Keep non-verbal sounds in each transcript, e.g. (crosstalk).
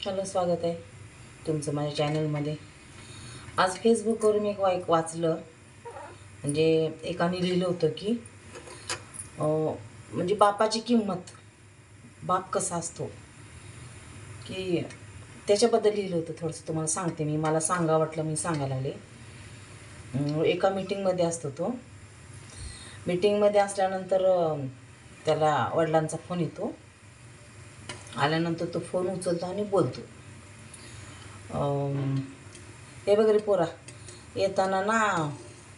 Hello स्वागत आहे तुमचं माझ्या चॅनलमध्ये. आज फेसबुकवरून एक वाईक वाचलं. म्हणजे एकाने लिहिलं होतं की म्हणजे बापाची किंमत बाप कसा असतो? की त्याच्याबद्दल लिहिलं होतं थोडंसं तुम्हाला सांगते मी. मला सांगा वाटलं मी सांगायला लागले. एका मीटिंगमध्ये असतो तो. मीटिंगमध्ये असल्यानंतर त्याला वडिलांचा फोन येतो. आल्यानंतर तो फोन उचलतो आणि बोलतो. हे हे वगैरे पोरा येताना ना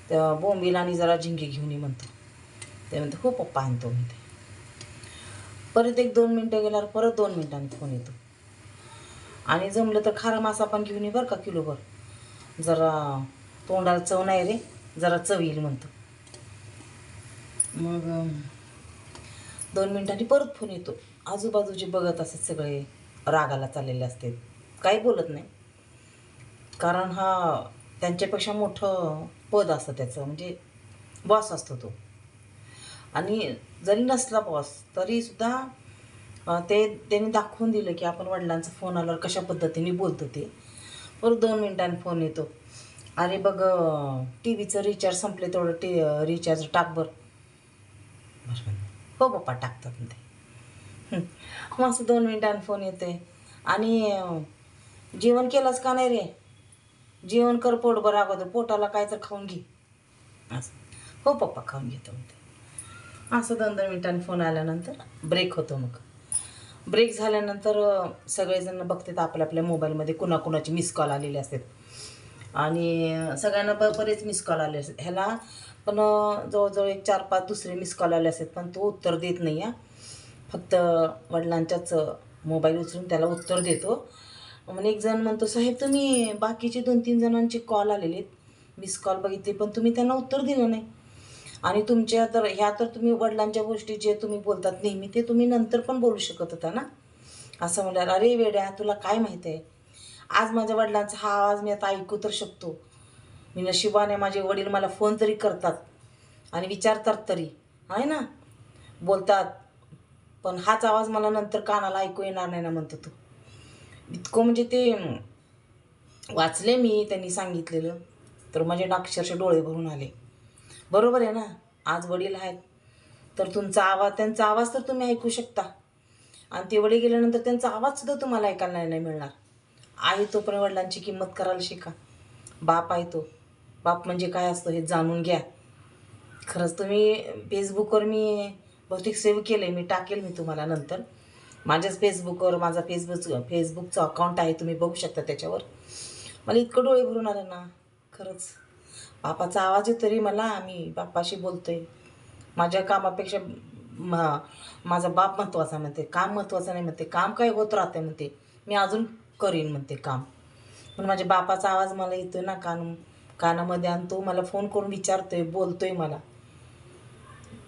त्या बोंबीला आणि जरा झिंगे घेऊन ये म्हणतो. ते म्हणते हो पप्पा आणतो म्हणते. परत एक दोन मिनटं गेल्यावर परत दोन मिनटांनी फोन येतो. आणि जमलं तर खारा मासा पण घेऊन ये बरं का किलोभर. जरा तोंडाला चव नाही रे जरा चव येईल म्हणतो. मग दोन मिनटांनी परत फोन येतो. आजूबाजूचे बघत असत सगळे रागाला चाललेले असते. काही बोलत नाही. कारण हा त्यांच्यापेक्षा मोठं पद असतं त्याचं. म्हणजे बॉस असतो तो. आणि जरी नसला बॉस तरीसुद्धा ते त्यांनी दाखवून दिलं की आपण वडिलांचा फोन आल्यावर कशा पद्धतीने बोलतो ते. परत दोन मिनिटांनी फोन येतो. अरे बघ टी व्हीचं रिचार्ज संपले तेवढं टी रिचार्ज टाक बरं. हो पप्पा टाकतात ते (laughs) मस्त दोन मिनिटांनी फोन येतोय. आणि जेवण केलंच का नाही रे? जेवण कर पोट बरं अगोदर. पोटाला काय तर खाऊन घे. असं. हो पप्पा खाऊन घेतो म्हणते. असं दोन दोन मिनिटांनी फोन आल्यानंतर ब्रेक होतो मग. ब्रेक झाल्यानंतर सगळेजण बघतात आपल्या आपल्या मोबाईलमध्ये कुणाकुणाचे मिस कॉल आलेले असतात. आणि सगळ्यांना ब बरेच मिस कॉल आले असतात. ह्याला पण जवळजवळ एक चार पाच दुसरे मिस कॉल आले असतात पण तो उत्तर देत नाही आहे फक्त वडिलांच्याच मोबाईल उचलून त्याला उत्तर देतो. मग एक जण म्हणतो साहेब तुम्ही बाकीचे दोन तीन जणांचे कॉल आलेले आहेत. मिस कॉल बघितले पण तुम्ही त्यांना उत्तर दिलं नाही. आणि तुमच्या तर ह्या तर तुम्ही वडिलांच्या गोष्टी जे तुम्ही बोलतात नेहमी ते तुम्ही नंतर पण बोलू शकत होता ना? असं म्हटलं अरे वेड्या तुला काय माहीत आहे? आज माझ्या वडिलांचा हा आवाज मी आता ऐकू तर शकतो. मी नशिबाने माझे वडील मला फोन तरी करतात आणि विचारतात तरी. आहे ना? बोलतात. पण हाच आवाज मला नंतर कानाला ऐकू येणार नाही ना म्हणतो तो. इतकं म्हणजे ते वाचले मी त्यांनी सांगितलेलं. तर माझे अक्षरशः डोळे भरून आले. बरोबर आहे ना? आज वडील आहेत. तर तुमचा आवाज त्यांचा आवाज तर तुम्ही ऐकू शकता. आणि ते वडील गेल्यानंतर त्यांचा आवाजसुद्धा तुम्हाला ऐकायला नाही नाही मिळणार. आहे तो पण वडिलांची किंमत करायला शिका. बाप आहे तो. बाप म्हणजे काय असतं हे जाणून घ्या. खरंच तुम्ही फेसबुकवर मी बहुतेक सेव्ह केलं आहे मी टाकेल मी तुम्हाला नंतर. माझ्याच फेसबुकवर माझा फेसबुक फेसबुकचं अकाउंट आहे तुम्ही बघू शकता त्याच्यावर. मला इतकं डोळे भरून आलं ना खरंच. बापाचा आवाज आहे तरी मला आम्ही बापाशी बोलतोय. माझ्या कामापेक्षा मा माझा बाप महत्त्वाचा म्हणते काम महत्त्वाचं नाही म्हणते काम काय होत राहते म्हणते. मी अजून करीन म्हणते काम. पण माझ्या बापाचा आवाज मला येतोय ना कान कानामध्ये आणि तो मला फोन करून विचारतोय बोलतोय मला.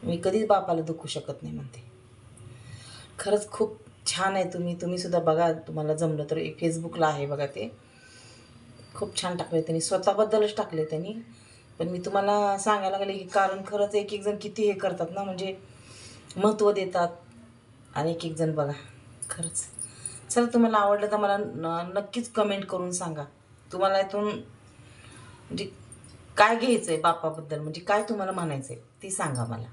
मी कधीच बापाला दुखू शकत नाही म्हणते. खरंच खूप छान आहे तुम्ही तुम्हीसुद्धा बघा तुम्हाला जमलं तर एक फेसबुकला आहे बघा ते. खूप छान टाकले त्यांनी स्वतःबद्दलच टाकले त्यांनी. पण मी तुम्हाला सांगायला लागले की कारण खरंच एक एक जण किती हे करतात ना म्हणजे महत्त्व देतात. आणि एक एक जण बघा खरंच. चला तुम्हाला आवडलं तर मला न नक्कीच कमेंट करून सांगा. तुम्हाला इथून म्हणजे काय घ्यायचं आहे बापाबद्दल म्हणजे काय तुम्हाला म्हणायचं आहे ते सांगा मला.